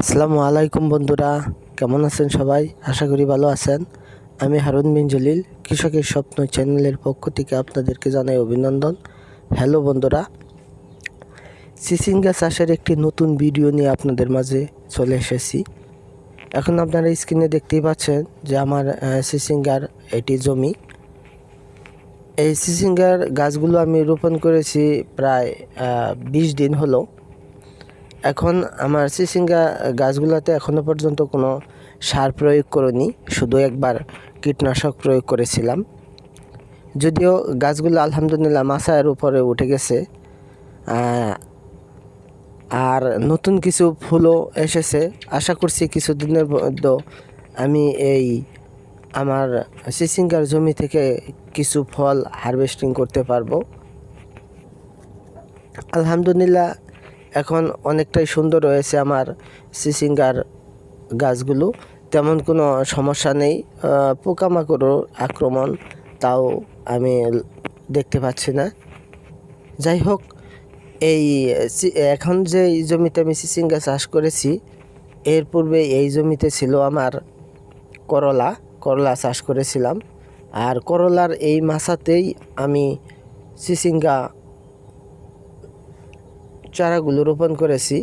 আসসালামু আলাইকুম বন্ধুরা, কেমন আছেন সবাই? আশা করি ভালো আছেন। আমি হারুন বিন জলিল, কৃষকের স্বপ্ন চ্যানেলের পক্ষ থেকে আপনাদেরকে জানাই অভিনন্দন। হ্যালো বন্ধুরা, সিসিঙ্গা চাষের একটি নতুন ভিডিও নিয়ে আপনাদের মাঝে চলে এসেছি। এখন আপনারা স্ক্রিনে দেখতেই পাচ্ছেন যে আমার সিসিঙ্গার এটি জমি। এই সিসিঙ্গার গাছগুলো আমি রোপণ করেছি প্রায় বিশ দিন হলো। এখন আমার সিসিঙ্গা গাছগুলোতে এখনও পর্যন্ত কোনো সার প্রয়োগ করিনি, শুধু একবার কীটনাশক প্রয়োগ করেছিলাম। যদিও গাছগুলো আলহামদুলিল্লাহ মাথার উপরে উঠে গেছে আর নতুন কিছু ফুলও এসেছে। আশা করছি কিছুদিনের মধ্যে আমি এই আমার সিসিঙ্গার জমি থেকে কিছু ফল হারভেস্টিং করতে পারব। আলহামদুলিল্লাহ এখন অনেকটাই সুন্দর রয়েছে আমার সিসিঙ্গার গাছগুলো। তেমন কোনো সমস্যা নেই। পোকামাকড়ের আক্রমণ, তাও আমি দেখতে পাচ্ছি না। যাই হোক, এই এখন যে জমিতে আমি সিসিঙ্গা চাষ করেছি, এর পূর্বে এই জমিতে ছিল আমার করলা করলা চাষ করেছিলাম। আর করলার এই মাসাতেই আমি সিসিঙ্গা চারাগুলো রোপণ করেছি।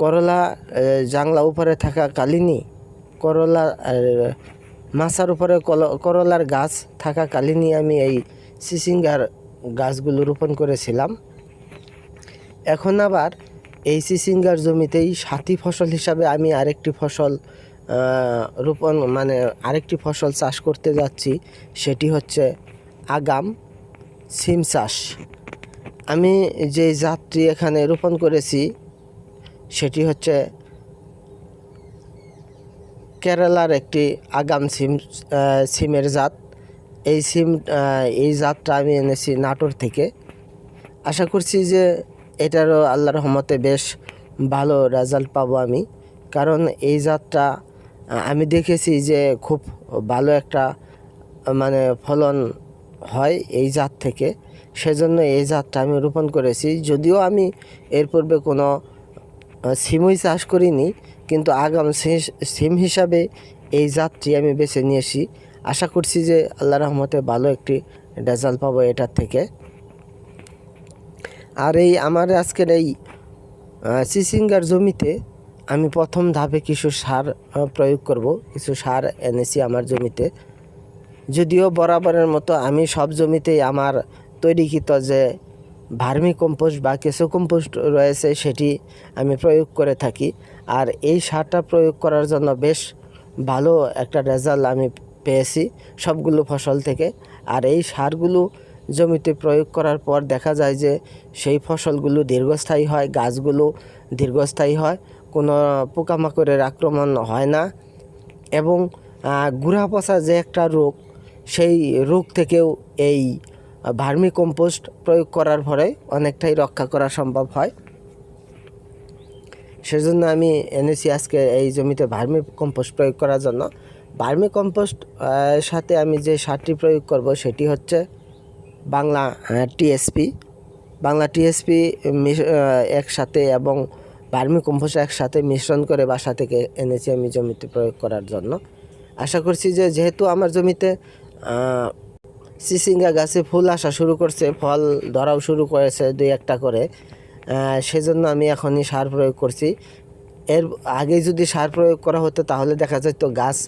করলা জাংলা উপরে থাকা কালিনি, করলা মাছার উপরে করলার গাছ থাকা কালিনি আমি এই সিসিঙ্গার গাছগুলো রোপণ করেছিলাম। এখন আবার এই সিসিঙ্গার জমিতেই সাথী ফসল হিসাবে আমি আরেকটি ফসল রোপণ মানে আরেকটি ফসল চাষ করতে যাচ্ছি, সেটি হচ্ছে আগাম, সিম চাষ। আমি যে জাতটি এখানে রোপণ করেছি, সেটি হচ্ছে কেরালার একটি আগাম সিম সিমের জাত। এই সিম এই জাতটা আমি এনেছি নাটোর থেকে। আশা করছি যে এটারও আল্লাহর রহমতে বেশ ভালো রেজাল্ট পাবো আমি। কারণ এই জাতটা আমি দেখেছি যে খুব ভালো একটা মানে ফলন হয় এই জাত থেকে। সেজন্য এই জাতটা আমি রোপণ করেছি। যদিও আমি এর পূর্বে কোনো সিমই চাষ করিনি, কিন্তু আগাম সিম হিসাবে এই জাতটি আমি বেছে নিয়েছি। আশা করছি যে আল্লাহ রহমতে ভালো একটি রেজাল্ট পাবো এটার থেকে। আর এই আমার আজকের এই চিচিঙ্গার জমিতে আমি প্রথম ধাপে কিছু সার প্রয়োগ করব। কিছু সার এনেছি আমার জমিতে। যদিও বরাবরের মতো আমি সব জমিতেই আমার তৈরিকৃত যে ভার্মি কম্পোস্ট বা কেঁচো কম্পোস্ট রয়েছে সেটি আমি প্রয়োগ করে থাকি। আর এই সারটা প্রয়োগ করার জন্য বেশ ভালো একটা রেজাল্ট আমি পেয়েছি সবগুলো ফসল থেকে। আর এই সারগুলো জমিতে প্রয়োগ করার পর দেখা যায় যে সেই ফসলগুলো দীর্ঘস্থায়ী হয়, গাছগুলো দীর্ঘস্থায়ী হয়, কোনো পোকামাকড়ের আক্রমণ হয় না। এবং গুড়া পচা যে একটা রোগ সেই রোগ থেকেও এই ভার্মি কম্পোস্ট প্রয়োগ করার ফলে অনেকটাই রক্ষা করা সম্ভব হয়। সেজন্য আমি এনেছি আজকে এই জমিতে ভার্মি কম্পোস্ট প্রয়োগ করার জন্য। ভার্মি কম্পোস্ট সাথে আমি যে সারটি প্রয়োগ করব সেটি হচ্ছে বাংলা টিএসপি বাংলা টিএসপি একসাথে এবং ভার্মি কম্পোস্ট একসাথে মিশ্রণ করে বাসা থেকে এনেছি আমি জমিতে প্রয়োগ করার জন্য। আশা করছি যে যেহেতু আমার জমিতে সিসিঙ্গা গাছে ফুল আসা শুরু করছে, ফল ধরাও শুরু করেছে দুই একটা করে। সেজন্য আমি এখনই সার প্রয়োগ করছি। এর আগে যদি সার প্রয়োগ করা হতো, তাহলে দেখা যেত গাছ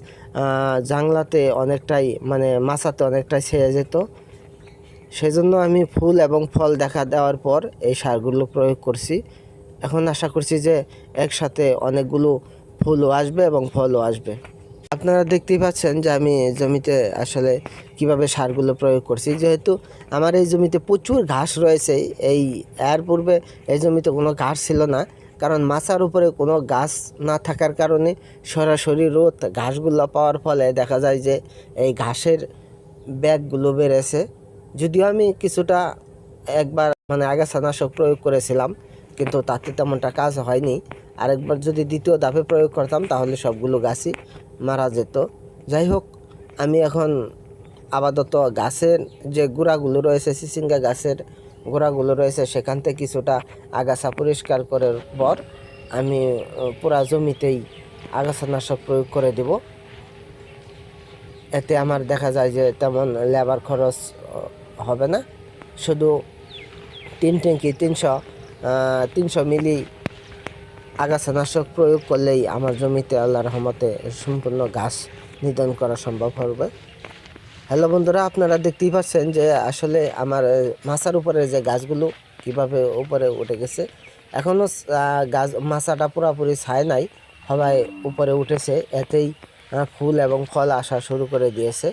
জাংলাতে অনেকটাই মানে মাছাতে অনেকটাই ছেড়ে যেত। সেজন্য আমি ফুল এবং ফল দেখা দেওয়ার পর এই সারগুলো প্রয়োগ করছি। এখন আশা করছি যে একসাথে অনেকগুলো ফুলও আসবে এবং ফলও আসবে। আপনারা দেখতেই পাচ্ছেন যে আমি জমিতে আসলে কীভাবে সারগুলো প্রয়োগ করছি। যেহেতু আমার এই জমিতে প্রচুর ঘাস রয়েছে, এই এর পূর্বে এই জমিতে কোনো ঘাস ছিল না, কারণ মাছার উপরে কোনো গাছ না থাকার কারণে সরাসরি রোদ ঘাসগুলো পাওয়ার ফলে দেখা যায় যে এই ঘাসের ব্যাগগুলো বেড়েছে। যদিও আমি কিছুটা একবার মানে আগাছানাশক প্রয়োগ করেছিলাম, কিন্তু তাতে তেমনটা কাজ হয়নি। আরেকবার যদি দ্বিতীয় ধাপে প্রয়োগ করতাম, তাহলে সবগুলো গাছই মারা যেত। যাই হোক আমি এখন আপাতত গাছের যে গোড়াগুলো রয়েছে, সিসিঙ্গা গাছের গোড়াগুলো রয়েছে, সেখান থেকে কিছুটা আগাছা পরিষ্কার করার পর আমি পুরা জমিতেই আগাছানাশক প্রয়োগ করে দেব। এতে আমার দেখা যায় যে তেমন লেবার খরচ হবে না। শুধু তিন ট্যাঙ্কি তিনশো তিনশো মিলি আগাছানাশক প্রয়োগ করলেই আমার জমিতে আল্লাহ রহমতে সম্পূর্ণ গাছ নিধন করা সম্ভব হবে। হ্যালো বন্ধুরা, আপনারা দেখতেই পাচ্ছেন যে আসলে আমার মাচার উপরে যে গাছগুলো কীভাবে উপরে উঠে গেছে এখনও গাছ মাচাটা পুরোপুরি ছায় নাই সবাই উপরে উঠেছে, এতেই ফুল এবং ফল আসা শুরু করে দিয়েছে।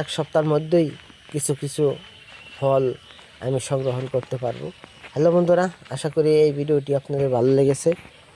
এক সপ্তাহের মধ্যেই কিছু কিছু ফল আমি সংগ্রহণ করতে পারব। হ্যালো বন্ধুরা, আশা করি এই ভিডিওটি আপনাদের ভালো লেগেছে।